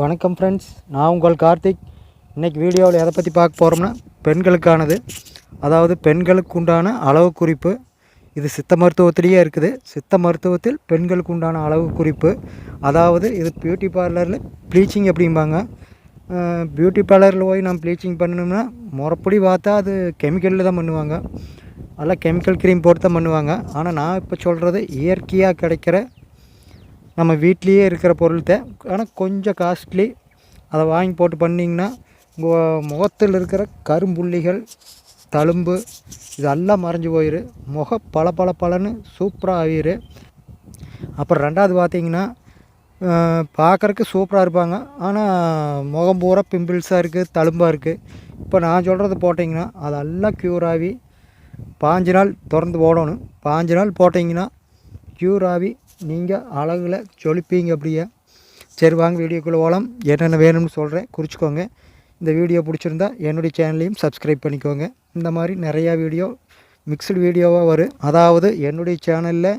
வணக்கம் ஃப்ரெண்ட்ஸ் நான் உங்கள் கார்த்திக். இன்றைக்கி வீடியோவில் எதை பற்றி பார்க்க போகிறோம்னா பெண்களுக்கானது. அதாவது பெண்களுக்கு உண்டான அளவு குறிப்பு. இது சித்த மருத்துவத்திலேயே இருக்குது. சித்த மருத்துவத்தில் பெண்களுக்கு உண்டான அளவு குறிப்பு. அதாவது இது பியூட்டி பார்லரில் ப்ளீச்சிங் எப்படிம்பாங்க பியூட்டி பார்லரில் போய் நம்ம ப்ளீச்சிங் பண்ணணும்னா முறப்படி பார்த்தா அது கெமிக்கலில் தான் பண்ணுவாங்க. அதெல்லாம் கெமிக்கல் க்ரீம் போட்டு தான் பண்ணுவாங்க. ஆனால் நான் இப்போ சொல்கிறது இயற்கையாக கிடைக்கிற நம்ம வீட்லேயே இருக்கிற பொருள் தான் ஆனால் கொஞ்சம் காஸ்ட்லி அதை வாங்கி போட்டு பண்ணிங்கன்னா உங்கள் முகத்தில் இருக்கிற கரும்புள்ளிகள் தழும்பு இதெல்லாம் மறைஞ்சு போயிரு. முக பல பல பலன்னு சூப்பராக ஆகிரு அப்புறம் ரெண்டாவது பார்த்தீங்கன்னா பார்க்குறக்கு சூப்பராக இருப்பாங்க. ஆனால் முகம் பூரா பிம்பிள்ஸாக இருக்குது தழும்பாக இருக்குது இப்போ நான் சொல்கிறது போட்டிங்கன்னா அதெல்லாம் க்யூர் ஆகி பாஞ்சு நாள் திறந்து போடணும். பாஞ்சு நாள் போட்டிங்கன்னா க்யூர் ஆகி நீங்கள் அழகில் ஜொலிப்பீங்க அப்படியே. சரி வாங்க வீடியோக்குள்ளே போகலாம் என்னென்ன வேணும்னு சொல்கிறேன் குறிச்சிக்கோங்க. இந்த வீடியோ பிடிச்சிருந்தா என்னுடைய சேனலையும் சப்ஸ்கிரைப் பண்ணிக்கோங்க. இந்த மாதிரி நிறையா வீடியோ மிக்சடு வீடியோவாக வரும். அதாவது என்னுடைய சேனலில்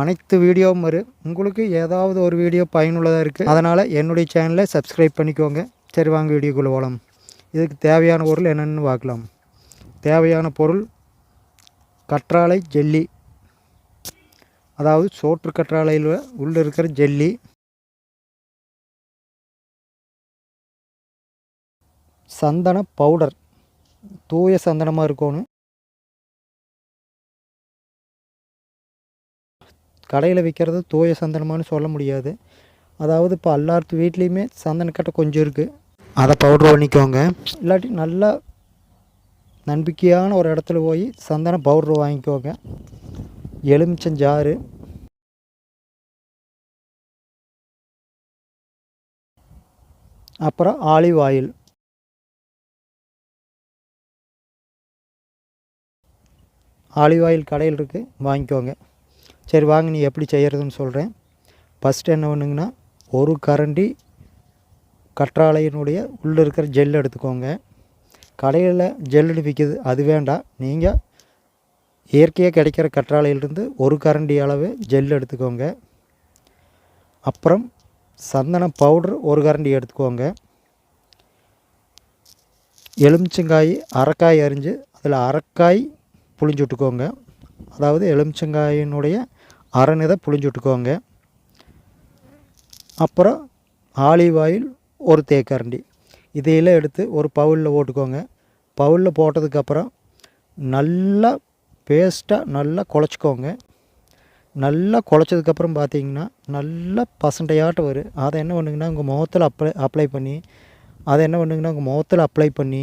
அனைத்து வீடியோவும் வரும். உங்களுக்கு ஏதாவது ஒரு வீடியோ பயனுள்ளதாக இருக்குது அதனால் என்னுடைய சேனலை சப்ஸ்கிரைப் பண்ணிக்கோங்க. சரி வாங்க வீடியோக்குள்ளே போகலாம் இதுக்கு தேவையான பொருள் என்னென்னு பார்க்கலாம். தேவையான பொருள் கற்றாழை ஜெல்லி அதாவது சோற்று கற்றாழையில் உள்ளே இருக்கிற ஜெல்லி. சந்தன பவுடர். தூய சந்தனமாக இருக்கணும். கடையில் விற்கிறது தூய சந்தனமானு சொல்ல முடியாது. அதாவது இப்போ எல்லாத்து வீட்லேயுமே சந்தனக்கட்டை கொஞ்சம் இருக்குது அதை பவுட்ரு பண்ணிக்கோங்க. இல்லாட்டி நல்லா நம்பிக்கையான ஒரு இடத்துல போய் சந்தன பவுட்ரு வாங்கிக்கோங்க. எலுமிச்சஞ்சாறு அப்புறம் ஆலிவ் ஆயில் ஆலிவ் ஆயில் கடையில் இருக்குது வாங்கிக்கோங்க. சரி வாங்க நீ எப்படி செய்கிறதுன்னு சொல்கிறேன் ஃபஸ்ட்டு என்ன பண்ணுங்கன்னா ஒரு கரண்டி கற்றாழையினுடைய உள்ளே இருக்கிற ஜெல் எடுத்துக்கோங்க. கடையில் ஜெல்லு விற்கிது அது வேண்டாம். நீங்கள் இயற்கையாக கிடைக்கிற கற்றாழையிலிருந்து ஒரு கரண்டி அளவு ஜெல் எடுத்துக்கோங்க. அப்புறம் சந்தன பவுட்ரு ஒரு கரண்டி எடுத்துக்கோங்க. எலுமிச்சங்காய் அரைக்காய் அரிஞ்சு அதில் அரைக்காய் புளிஞ்சு விட்டுக்கோங்க. அதாவது எலுமிச்சங்காயினுடைய அரணிதை புளிஞ்சு விட்டுக்கோங்க. அப்புறம் ஆலிவ் ஆயில் ஒரு தேக்கரண்டி. இதையெல்லாம் எடுத்து ஒரு பவுலில் போட்டுக்கோங்க. பவுலில் போட்டதுக்கப்புறம் நல்லா பேஸ்ட்டாக நல்லா குழச்சிக்கோங்க. நல்லா குழச்சதுக்கப்புறம் பார்த்தீங்கன்னா நல்லா பசண்டையாட்டம் வரும் அதை என்ன பண்ணுங்கன்னா உங்கள் முகத்தில் அப்ளை அப்ளை பண்ணி அதை என்ன பண்ணுங்கன்னா உங்கள் முகத்தில் அப்ளை பண்ணி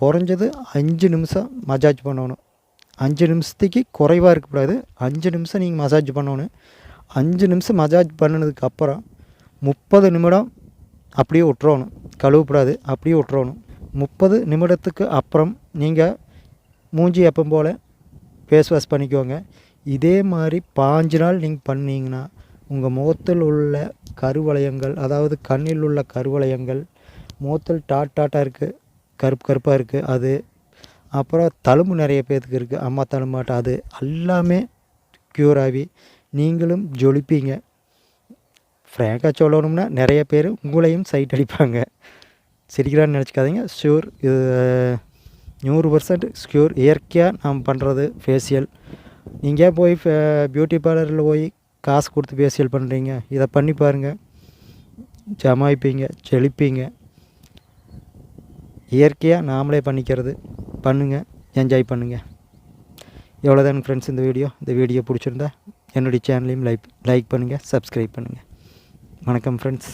குறைஞ்சது அஞ்சு நிமிஷம் மசாஜ் பண்ணணும். அஞ்சு நிமிஷத்துக்கு குறைவாக இருக்கக்கூடாது. அஞ்சு நிமிஷம் நீங்கள் மசாஜ் பண்ணணும். அஞ்சு நிமிஷம் மசாஜ் பண்ணினதுக்கப்புறம் முப்பது நிமிடம் அப்படியே விட்டுறணும். கழுவக்கூடாது அப்படியே விட்டுறணும். முப்பது நிமிடத்துக்கு அப்புறம் நீங்கள் மூஞ்சி எப்போ போல் ஃபேஸ் வாஷ் பண்ணிக்கோங்க. இதே மாதிரி பாஞ்சு நாள் நீங்கள் பண்ணிங்கன்னா உங்கள் முகத்தில் உள்ள கருவளையங்கள் அதாவது கண்ணில் உள்ள கருவளையங்கள் முகத்தில் டாட் டாட்டாக இருக்குது கருப்பு கருப்பாக இருக்குது அது அப்புறம் தழும்பு நிறைய பேர்த்துக்கு இருக்குது அம்மா தழும்பாட்டம் அது எல்லாமே க்யூர் ஆகி நீங்களும் ஜொலிப்பீங்க. ஃப்ரேங்காக சொல்லணும்னா நிறைய பேர் உங்களையும் சைட் அடிப்பாங்க. சிரிக்கிறான்னு நினச்சிக்காதீங்க. ஷூர் இது நூறு பர்சன்ட் ஸ்க்யூர் இயற்கையாக நாம் பண்ணுறது ஃபேஷியல் நீங்கள் போய் பியூட்டி பார்லரில் போய் காசு கொடுத்து ஃபேஷியல் பண்ணுறீங்க இதை பண்ணி பாருங்கள் ஜமாய்ப்பீங்க செழிப்பீங்க. இயற்கையாக நாமளே பண்ணிக்கிறது. பண்ணுங்கள் என்ஜாய் பண்ணுங்கள் எவ்வளோதான் ஃப்ரெண்ட்ஸ் இந்த வீடியோ இந்த வீடியோ பிடிச்சிருந்தா என்னுடைய சேனலையும் லைக் லைக் பண்ணுங்கள் சப்ஸ்கிரைப் பண்ணுங்கள் வணக்கம் ஃப்ரெண்ட்ஸ்